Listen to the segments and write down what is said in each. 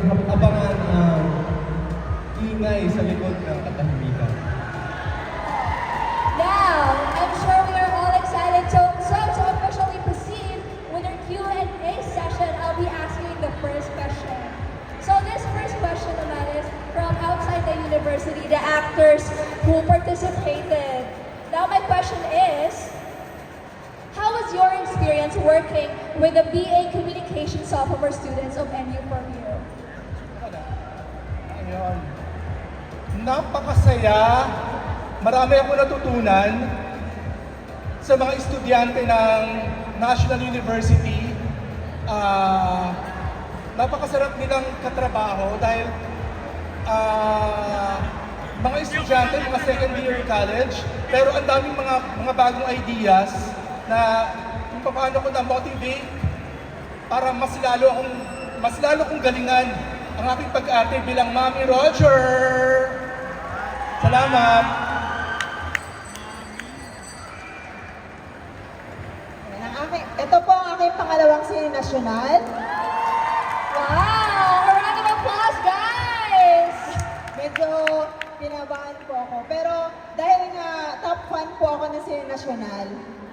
abangan ang ingay sa likod ng katahimikan. Now, I'm sure we are all excited to, so to officially proceed with our Q&A session. I'll be asking the first question. So this first question naman is from outside the university, the actors who participated. Now my question is, how was your experience working with the BA Communication sophomore students of NU from Napakasaya. Marami ako natutunan sa mga estudyante ng National University. Ah, napakasarap nilang katrabaho dahil ah, mga estudyante, mga second year college, pero ang daming mga mga bagong ideas na kung paano ko na-motivate para mas lalo akong mas lalo kong galingan ang aking pag-arte bilang Mami Roger. Salamat. Ito po ang aking pangalawang sine national. Wow! A round of applause, guys! Medyo kinabahan po ako. Pero dahil nga top fan po ako ng sine national,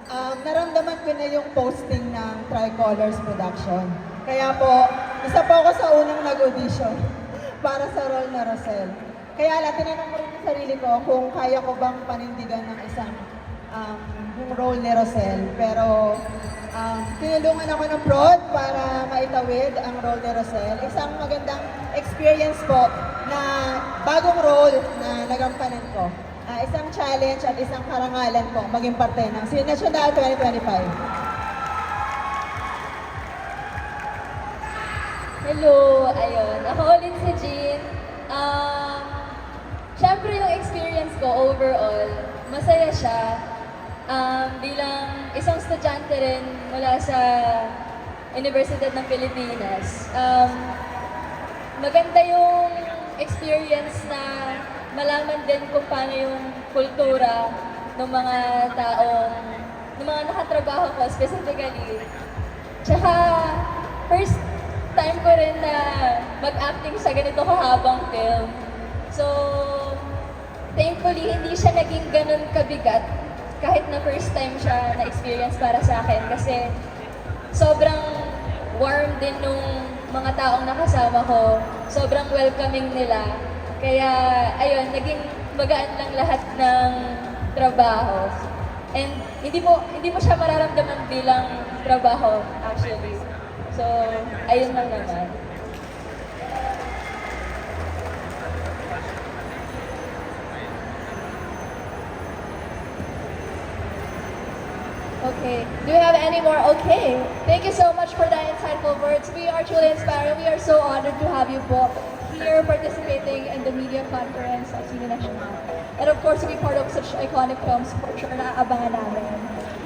um, naramdaman ko na yung posting ng Tricolors Production. Kaya po, isa po ako sa unang nag-audition para sa role na Rosel. Kaya lang, tinanong ko rin yung sarili ko kung kaya ko bang panindigan ng isang um, role ni Rosel. Pero um, tinulungan ako ng prod para maitawid ang role ni Rosel. Isang magandang experience po na bagong role na nagampanan ko. Ah, isang challenge at isang karangalan po maging parte ng Sine National 2025. Hello, ayun. Ako ulit si Jean. Um, ko overall, masaya siya. Um, bilang isang estudyante rin mula sa Universidad ng Pilipinas. Um, maganda yung experience na malaman din kung paano yung kultura ng mga taong, ng mga nakatrabaho ko specifically. Tsaka, first time ko rin na mag-acting sa ganito kahabang film. So, thankfully, hindi siya naging ganun kabigat kahit na first time siya na-experience para sa akin kasi sobrang warm din nung mga taong nakasama ko. Sobrang welcoming nila. Kaya, ayun, naging magaan lang lahat ng trabaho. And hindi mo hindi mo siya mararamdaman bilang trabaho actually. So, ayun lang naman. Do you have any more? Okay. Thank you so much for that insightful words. We are truly inspired. We are so honored to have you both here participating in the media conference of Cine National. And of course, to be part of such iconic films for sure na abangan namin.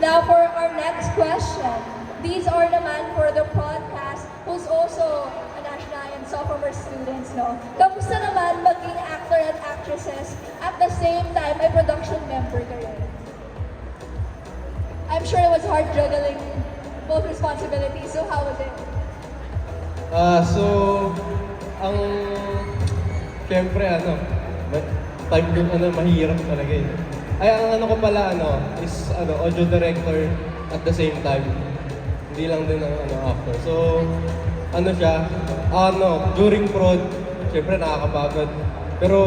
Now for our next question. These are naman for the podcast who's also a national and sophomore students, no? Kamusta naman maging actor and actresses at the same time ay production member ka rin? I'm sure it was hard juggling both responsibilities. So how was it? Ah, so, ang, syempre, ano, ma- time doon, ano, mahirap talaga eh. Ay, ang ano ko pala, ano, is, ano, audio director at the same time. Hindi lang din ang, ano, actor. So, ano siya, ano, during prod, syempre nakakapagod. Pero,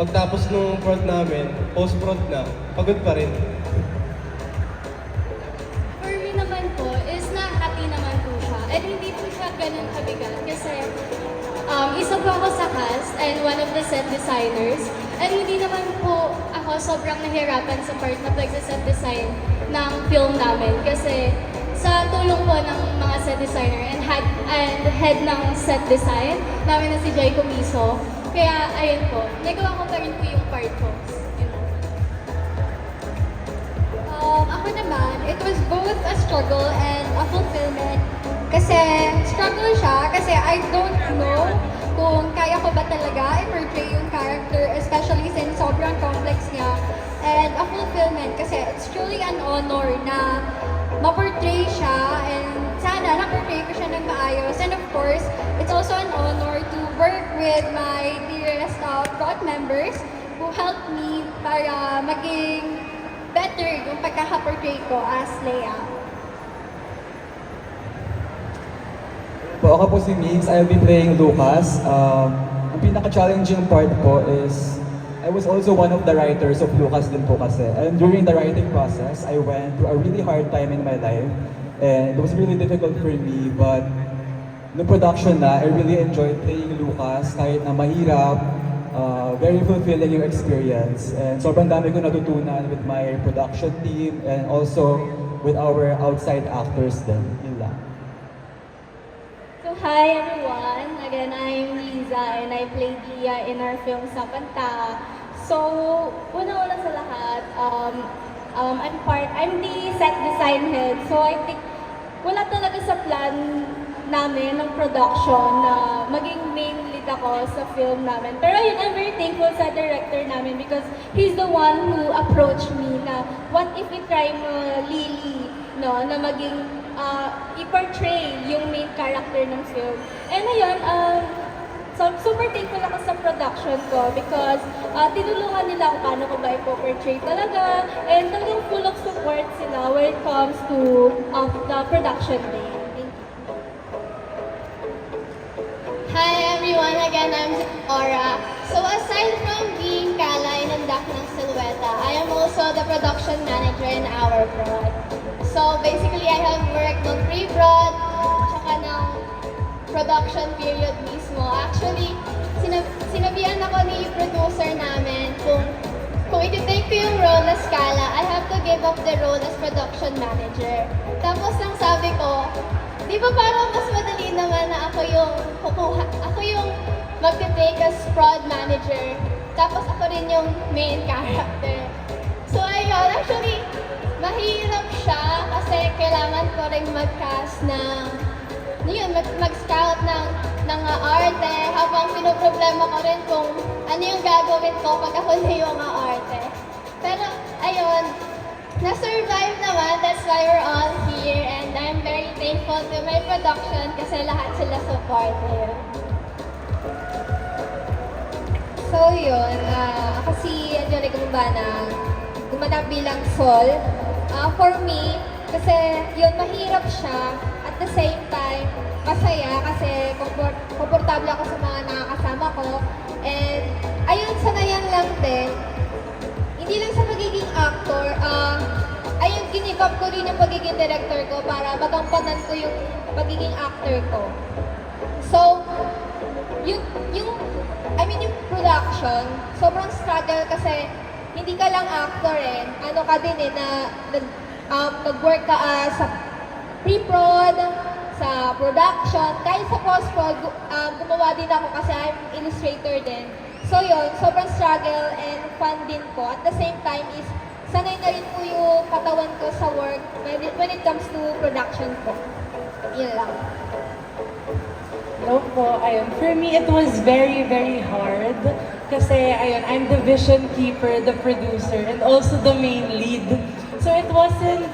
pagtapos nung prod namin, post-prod na, pagod pa rin. And hindi po siya ganun kabigat kasi um, isa po ako sa cast and one of the set designers. And hindi naman po ako sobrang nahirapan sa part na pag-set design ng film namin kasi sa tulong po ng mga set designer and head, and head ng set design namin na si Joy Comiso. Kaya ayun po, nagawa ko pa rin po yung part ko. Ako naman, it was both a struggle and a fulfillment. Kasi struggle siya kasi I don't know ko ba talaga i-portray yung character, especially since sobrang complex niya. And a fulfillment kasi it's truly an honor na ma-portray siya and sana na-portray ko siya ng maayos. And of course, it's also an honor to work with my dearest uh, prod members who helped me para maging better yung pagkaka-portray ko as Leia. Po, ako po si Mix. I'll be playing Lucas. Um, ang pinaka-challenging part po is I was also one of the writers of Lucas din po kasi. And during the writing process, I went through a really hard time in my life. And it was really difficult for me, but no production na, I really enjoyed playing Lucas kahit na mahirap, uh, very fulfilling yung experience. And sobrang dami ko natutunan with my production team and also with our outside actors din. Yun lang. So hi everyone, again I'm Liza and I play Dia in our film Sapanta. So una-una sa lahat, um, um, I'm part, I'm the set design head. So I think wala talaga sa plan namin ng production na maging main lead ako sa film namin. Pero yun, I'm very thankful sa director namin because he's the one who approached me na what if we try mo Lily, no, na maging uh, i-portray yung main character ng film. And ayun, um, so, super thankful ako sa production ko because uh, tinulungan nila ako paano ko ba i-portray talaga and talagang full of support sila when it comes to uh, the production day. Everyone, again I'm Zora. So aside from being Kala ang Dak ng Silueta, I am also the production manager in our prod. So basically I have worked ng pre-prod, tsaka ng production period mismo. Actually, sinab sinabihan ako ni producer namin kung kung i-take ko yung role na Scala, I have to give up the role as production manager. Tapos nang sabi ko, di ba parang mas madali naman na ako yung kukuha, ako yung magte-take as prod manager. Tapos ako rin yung main character. So ayun, actually, mahirap siya kasi kailangan ko rin mag-cast ng yun, mag- mag-scout ng, ng uh, arte habang pinoproblema ko rin kung ano yung gagawin ko pag ako na yung uh, arte. Pero, ayun, na-survive naman, that's why we're all here and I'm very thankful to my production kasi lahat sila supportive. So yun, ah, ako si Angelica Bumbana, gumanap bilang Sol. Ah, for me, kasi yun, mahirap siya. At the same time, masaya kasi kompor- komportable ako sa mga nakakasama ko. And ayun, sanayan lang din. Hindi lang sa actor, ah, ayun, give up ko rin yung pagiging director ko para magampanan ko yung pagiging actor ko. So, yung, yung, I mean yung production, sobrang struggle kasi hindi ka lang actor eh. Ano ka din eh, na nag, um, nag-work ka ah, sa pre-prod, sa production, kahit sa post-prod, um, gumawa din ako kasi I'm illustrator din. So yun, sobrang struggle and fun din po. At the same time is, sanay na rin po yung katawan ko sa work when it, when it comes to production po. Yun lang. Hello po. Ayun, for me, it was very, very hard. Kasi, ayun, I'm the vision keeper, the producer, and also the main lead. So, it wasn't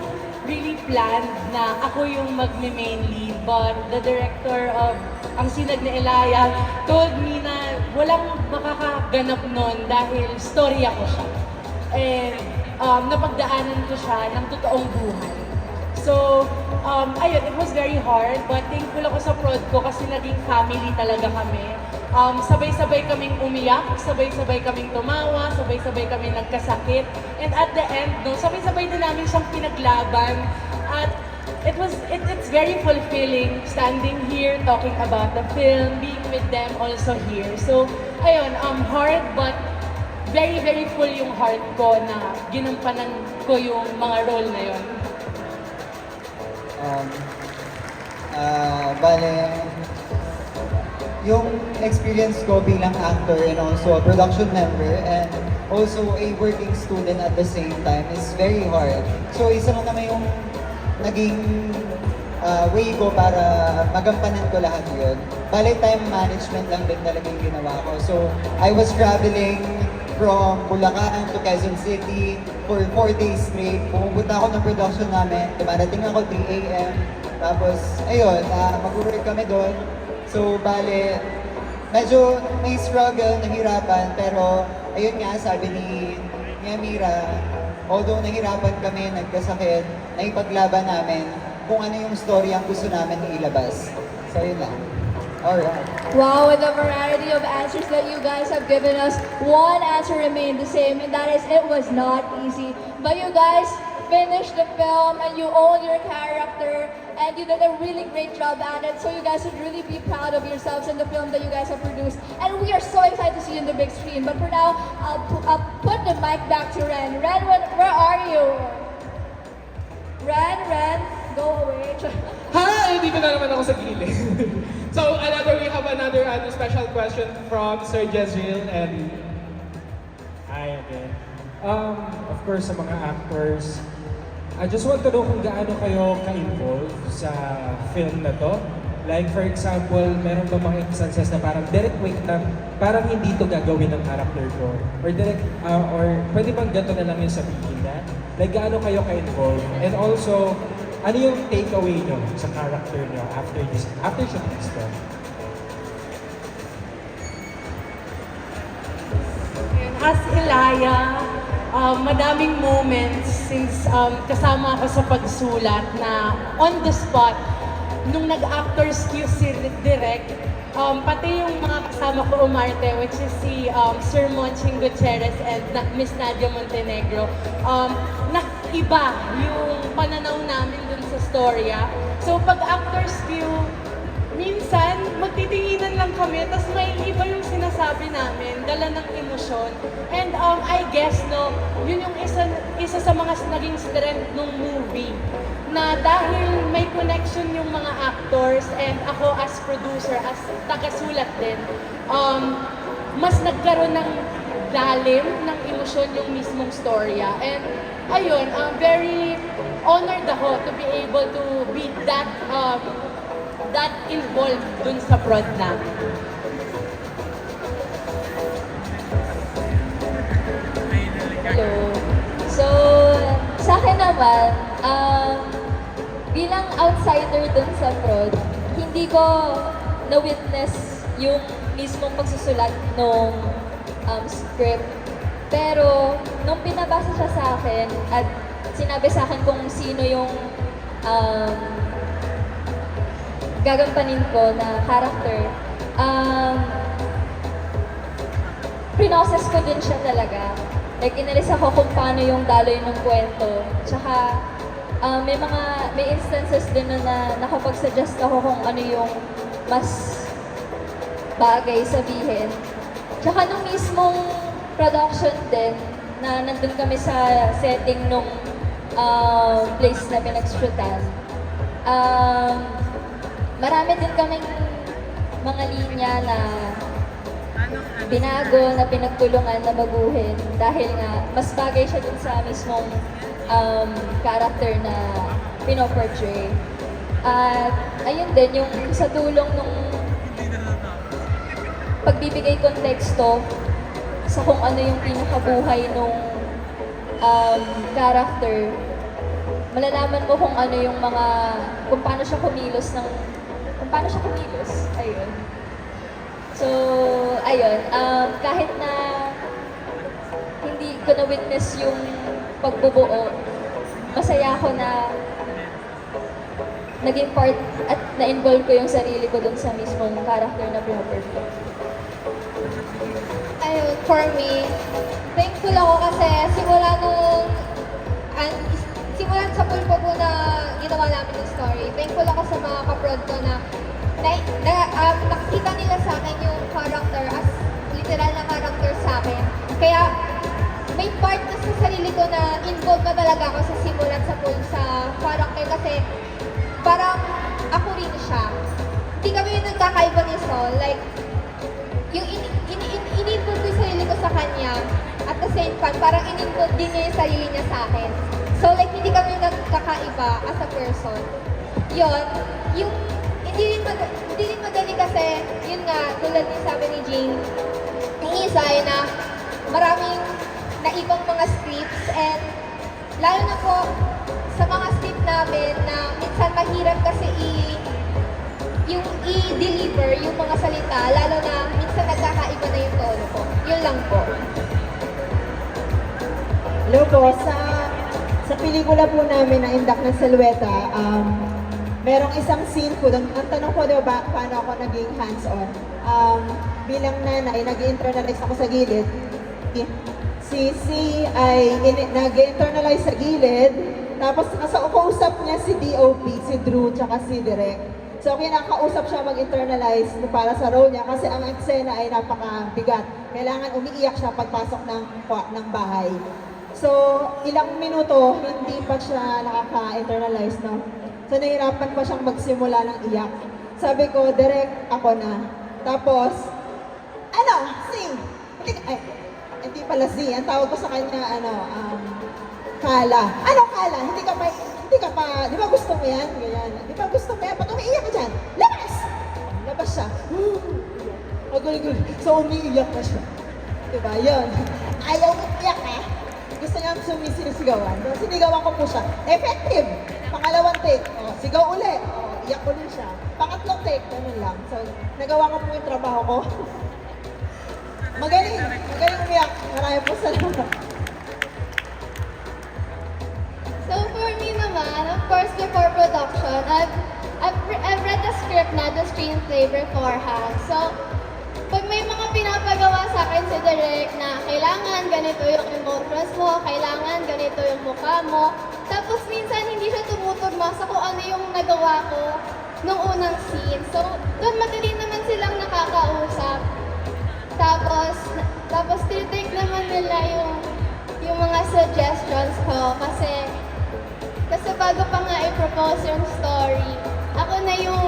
really planned na ako yung magme-main lead. But the director of Ang Sinag ni Elaya told me na walang makakaganap nun dahil story ako siya. And um, napagdaanan ko siya ng totoong buhay. So, um, ayun, it was very hard, but thankful ako sa prod ko kasi naging family talaga kami. Um, sabay-sabay kaming umiyak, sabay-sabay kaming tumawa, sabay-sabay kaming nagkasakit. And at the end, no, sabay-sabay din namin siyang pinaglaban. At it was, it, it's very fulfilling standing here, talking about the film, being with them also here. So, ayun, um, hard, but very, very full yung heart ko na ginampanan ko yung mga role na yun. Um, ah, bale, yung experience ko bilang actor and also a production member and also a working student at the same time is very hard. So isa lang naman yung naging ah, way ko para magampanan ko lahat yun. Bale, time management lang din talaga yung ginawa ko. So, I was traveling from Bulacan to Quezon City for 4 days straight. Pumunta ako ng production namin. Dumarating ako 3 a.m. Tapos, ayun, uh, mag-work kami doon. So, bale, medyo may struggle, nahirapan, pero ayun nga, sabi ni, ni Amira, although nahirapan kami, nagkasakit, naipaglaban namin kung ano yung story ang gusto namin ilabas. So, yun lang. Wow, with the variety of answers that you guys have given us, one answer remained the same, and that is it was not easy. But you guys finished the film and you owned your character, and you did a really great job at it. So you guys should really be proud of yourselves and the film that you guys have produced. And we are so excited to see you in the big screen. But for now, I'll, I'll put the mic back to Ren. Ren, where, where are you? Ren, Ren, go away. Ha! Dito na naman ako sa gilid. so, another, we have another ano, special question from Sir Jezreel and Hi again. Um, of course, sa mga actors, I just want to know kung gaano kayo ka-involved sa film na to. Like, for example, meron ba mga instances na parang direct wait na parang hindi to gagawin ng character ko? Or direct, uh, or pwede bang ganito na lang yung sabihin na? Like, gaano kayo ka-involved? And also, ano yung takeaway nyo sa character nyo after this, after shooting this film? As Ilaya, um, madaming moments since um, kasama ako sa pagsulat na on the spot, nung nag-actors cue si Direct, um, pati yung mga kasama ko umarte, which is si um, Sir Monching Gutierrez and na- Miss Nadia Montenegro, um, nakiba yung pananaw namin dun sa storya. So pag actors cue, minsan magtitinginan lang kami, tapos may iba yung sinasabi namin, dala ng emosyon. And um, I guess, no, yun yung isa, isa sa mga naging strength ng movie. Na dahil may connection yung mga actors and ako as producer, as tagasulat din, um, mas nagkaroon ng lalim ng emosyon yung mismong storya. And ayun, um, very honored ako to be able to be that um, that involved dun sa prod namin. Hello. So, sa akin naman, um, bilang outsider dun sa prod, hindi ko na-witness yung mismong pagsusulat ng um, script. Pero, nung pinabasa siya sa akin at sinabi sa akin kung sino yung um, gagampanin ko na character, um, pinoses ko din siya talaga. Like, inalis ako kung paano yung daloy ng kwento. Tsaka, ah, may mga, may instances din na, na nakapag-suggest ako kung ano yung mas bagay sabihin. Tsaka nung mismong production din, na nandun kami sa setting nung ah, place na pinag-shootan, um, marami din kaming mga linya na binago na pinagtulungan na baguhin dahil nga mas bagay siya dun sa mismong um, character na pinoportray. At ayun din, yung sa tulong nung pagbibigay konteksto sa kung ano yung pinakabuhay nung um, character, malalaman mo kung ano yung mga, kung paano siya kumilos ng, kung paano siya kumilos. Ayun. So, ayun, um, kahit na hindi ko na-witness yung pagbubuo, masaya ako na naging part at na-involve ko yung sarili ko dun sa mismong character na pinaperform. For me, thankful ako kasi simula nung an, simula sa pulpo po na ginawa namin yung story, thankful ako sa mga kaprod ko na, na, na um, nakikita nila sa akin yung character as literal na character sa akin. Kaya may part na sa sarili ko na involved na talaga ako sa simulat sa pool sa character kasi parang ako rin siya. Hindi kami yung nagkakaiba ni Sol. Like, yung in, in, in, in-involve ko yung sarili ko sa kanya at the same time, parang in-involve din niya yung sarili niya sa akin. So like, hindi kami nagkakaiba as a person. yon yung hindi rin, mag, hindi rin madali kasi, yun nga, tulad din sabi ni Jing, ni Isay na maraming naibang mga scripts and lalo na po sa mga script namin na minsan mahirap kasi i yung i-deliver yung mga salita, lalo na minsan nagkakaiba na yung tono po. Yun lang po. Hello po, sa sa pelikula po namin na Indak ng Silhouette, um, merong isang scene po, ang, ang tanong ko diba, ba, paano ako naging hands-on? Um, bilang nanay, nag-internalize ako sa gilid. Si C ay in- nag-internalize sa gilid, tapos nasa kausap niya si DOP, si Drew, tsaka si Direk. So, kinakausap siya mag-internalize para sa role niya kasi ang eksena ay napakabigat. Kailangan umiiyak siya pagpasok ng, ng bahay. So, ilang minuto, hindi pa siya nakaka-internalize, no? So, nahirapan pa siyang magsimula ng iyak. Sabi ko, direct ako na. Tapos, ano, sing! Ay, hindi pala si, ang tawag ko sa kanya, ano, um, Kala. Ano Kala? Hindi ka pa, hindi ka pa, di ba gusto mo yan? Ganyan. Di ba gusto mo yan? Umiiyak ka dyan, labas! Labas siya. Agul-gul. So, umiiyak na siya. Diba? Yun. Ayaw umiiyak eh. Gusto niya sumisisigawan. So, sinigawan ko po siya. Effective! Pangalawang take. O, sigaw uli. O, iyak ulit siya. Pangatlong take. Ganun lang. So, nagawa ko po yung trabaho ko. Magaling. Magaling umiyak. Marami po salamat. So for me naman, of course, before production, I've, I've, re- I've read the script na, the screenplay beforehand. So, pag may mga pinapagawa sa akin si Direk na kailangan ganito yung emotions mo, kailangan ganito yung mukha mo, tapos minsan hindi siya tumutugma sa kung ano yung nagawa ko nung unang scene. So, doon madali naman silang nakakausap. Tapos, tapos tinitake naman nila yung yung mga suggestions ko kasi kasi bago pa nga i-propose yung story, ako na yung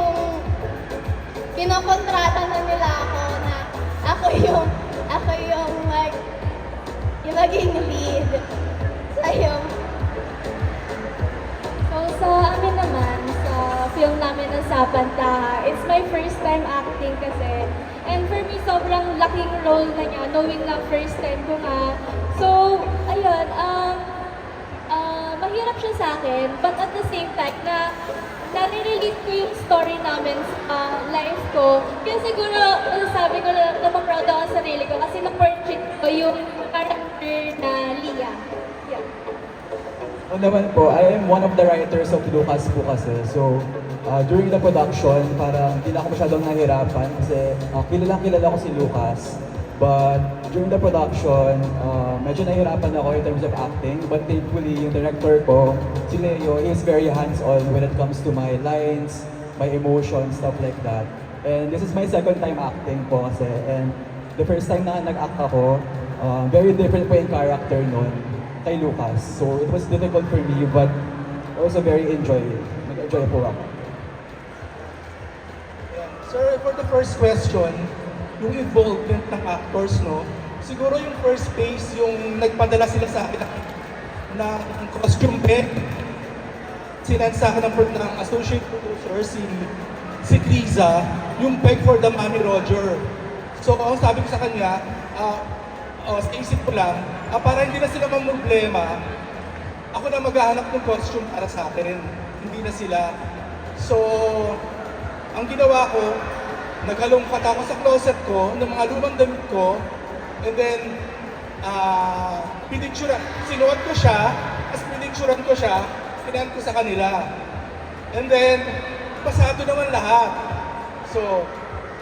kinokontrata na nila ako na ako yung ako yung mag yung maging lead. Yung So sa amin naman, sa film namin ng Sapanta, it's my first time acting kasi. And for me, sobrang laking role na niya, knowing na first time ko nga. So, ayun, um, ah, mahirap siya sa akin, but at the same time, na nare-relate ko yung story namin sa life ko. Kaya siguro, uh, sabi ko na napaproud ako sa sarili ko kasi na-portrait ko yung character na Lia. Yeah. O naman po, I am one of the writers of Lucas po kasi. So, uh, during the production, parang hindi na ako masyadong nahirapan kasi uh, kilalang kilala ko si Lucas. But during the production, uh, medyo nahirapan ako in terms of acting. But thankfully, yung director ko, si Leo, he is very hands-on when it comes to my lines, my emotions, stuff like that. And this is my second time acting po kasi. And the first time na nag-act ako, uh, very different po yung character nun kay Lucas. So it was difficult for me but also very enjoy. Nag-enjoy po ako. Sir, for the first question, yung involvement ng actors, no? Siguro yung first phase, yung nagpadala sila sa akin ng, ng costume pick. Sinan sa akin ng, ng associate producer, si, si Kriza, yung peg for the Mommy Roger. So, ang sabi ko sa kanya, ah, oh, sa isip ko lang, ah, para hindi na sila mamroblema, ako na maghahanap ng costume para sa akin. Hindi na sila. So, ang ginawa ko, naghalongkat ako sa closet ko ng mga lumang damit ko, and then, ah, pinicturean, sinuot ko siya, tapos pinicturean ko siya, sinan ko sa kanila. And then, pasado naman lahat. So,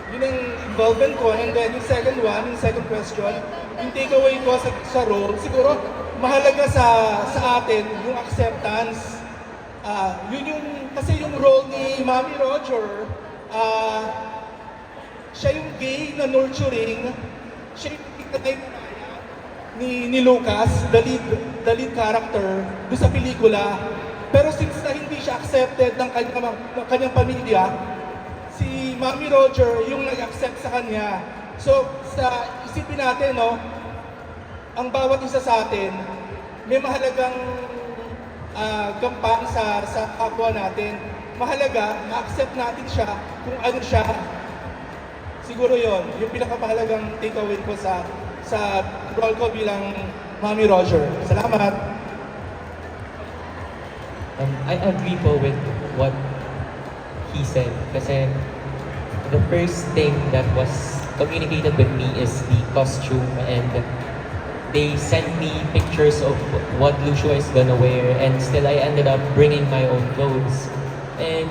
yun ang involvement ko. And then, yung second one, yung second question, yung takeaway ko sa, sa role, siguro, mahalaga sa sa atin yung acceptance. Ah, yun yung, kasi yung role ni Mami Roger, gay na nurturing, siya yung pinatay na ni, ni Lucas, the lead, the lead character, doon sa pelikula. Pero since na hindi siya accepted ng kanyang, ng kanyang pamilya, si Mami Roger yung nag-accept sa kanya. So, sa isipin natin, no, ang bawat isa sa atin, may mahalagang ah, gampang sa, sa kapwa natin. mahalaga, ma-accept natin siya kung ano siya. Siguro yon yung pinakamahalagang takeaway ko sa sa role ko bilang Mami Roger. Salamat! Um, I agree po with what he said kasi the first thing that was communicated with me is the costume and they sent me pictures of what Lucio is gonna wear and still I ended up bringing my own clothes and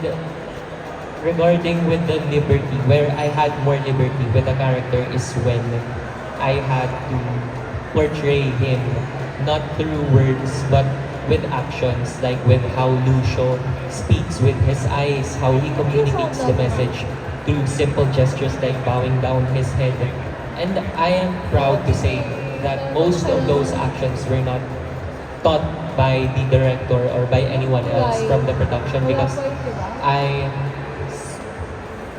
regarding with the liberty where I had more liberty with the character is when I had to portray him not through words but with actions like with how Lucio speaks with his eyes how he communicates the message through simple gestures like bowing down his head. And I am proud to say that most of those actions were not taught by the director or by anyone else from the production because I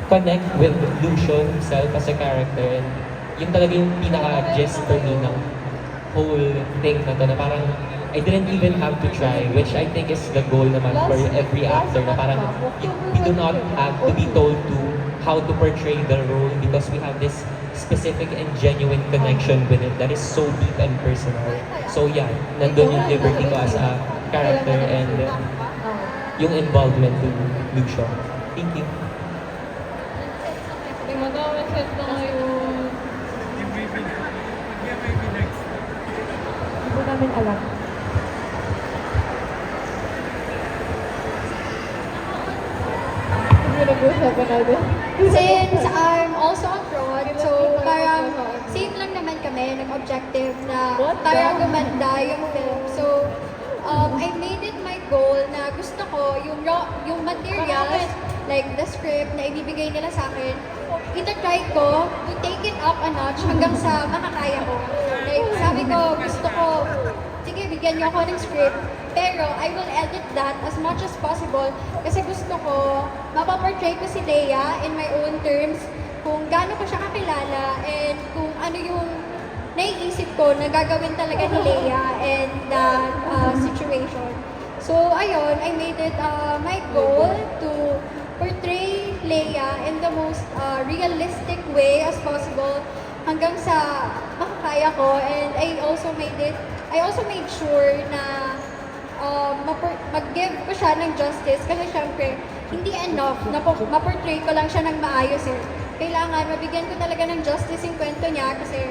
connect with Lucio himself as a character and yun talaga yung pinaka-gist for me ng whole thing na to na parang I didn't even have to try which I think is the goal naman for every actor na parang we do not have to be told to how to portray the role because we have this specific and genuine connection with it that is so deep and personal. So yeah, nandun yung liberty ko as a character and yung involvement to Lucio. Thank namin alam. Since I'm also abroad, so parang same lang naman kami ng objective na para gumanda yung film. So, um, I made it my goal na gusto ko yung raw, yung materials, like the script na ibibigay nila sa akin, itatry ko to take it up a notch hanggang sa makakaya ko. Like, sabi ko, gusto ko, sige, bigyan niyo ako ng script, pero I will edit that as much as possible kasi gusto ko, mapaportray ko si Leia in my own terms, kung gaano ko siya kakilala and kung ano yung naiisip ko na gagawin talaga ni Leia and that uh, situation. So, ayun, I made it uh, my goal to portray Leia in the most uh, realistic way as possible hanggang sa makakaya ko and I also made it I also made sure na um, mag-give ko siya ng justice kasi syempre hindi enough na po- ma-portray ko lang siya ng maayos eh. Kailangan mabigyan ko talaga ng justice yung kwento niya kasi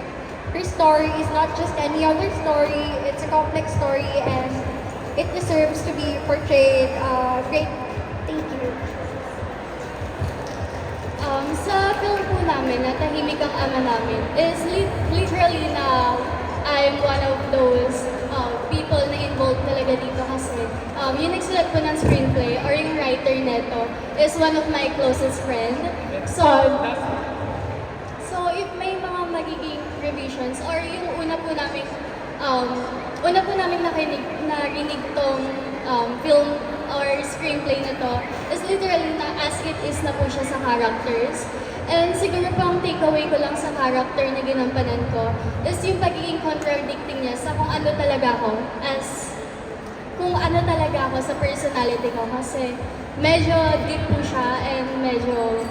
her story is not just any other story, it's a complex story and it deserves to be portrayed uh, great. Sa film po namin, na tahimik ang ama namin, is li- literally na I'm one of those um, people na involved talaga dito kasi um, yung nagsulat po ng screenplay or yung writer neto is one of my closest friend. So, so if may mga magiging revisions or yung una po namin um, una po namin nakinig, narinig tong um, film or screenplay na to is literally na as it is na po siya sa characters. And siguro po ang takeaway ko lang sa character na ginampanan ko is yung pagiging contradicting niya sa kung ano talaga ako as kung ano talaga ako sa personality ko kasi medyo deep po siya and medyo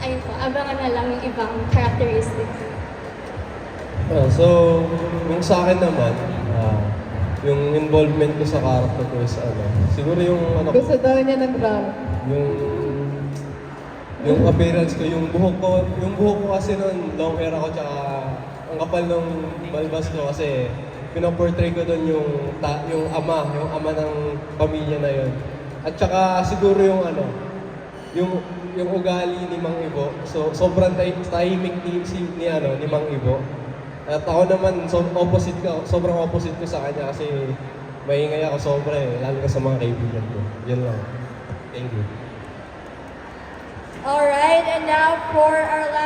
ayun po, abangan na lang yung ibang characteristics. Ah, so, yung sa akin naman, ah, yung involvement ko sa character ko is ano, siguro yung ano ko, daw niya ng drama. yung yung appearance ko, yung buhok ko, yung buhok ko kasi noon, long hair ako tsaka ang kapal ng balbas ko kasi pinaportray ko doon yung ta, yung ama, yung ama ng pamilya na yon. At tsaka siguro yung ano, yung yung ugali ni Mang Ibo. So sobrang tahi- tahimik ni si ni ano ni Mang Ibo. At ako naman so opposite ko, sobrang opposite ko sa kanya kasi maingay ako sobra eh, lalo na sa mga kaibigan ko. Yun lang. Thank you. Alright, and now for our last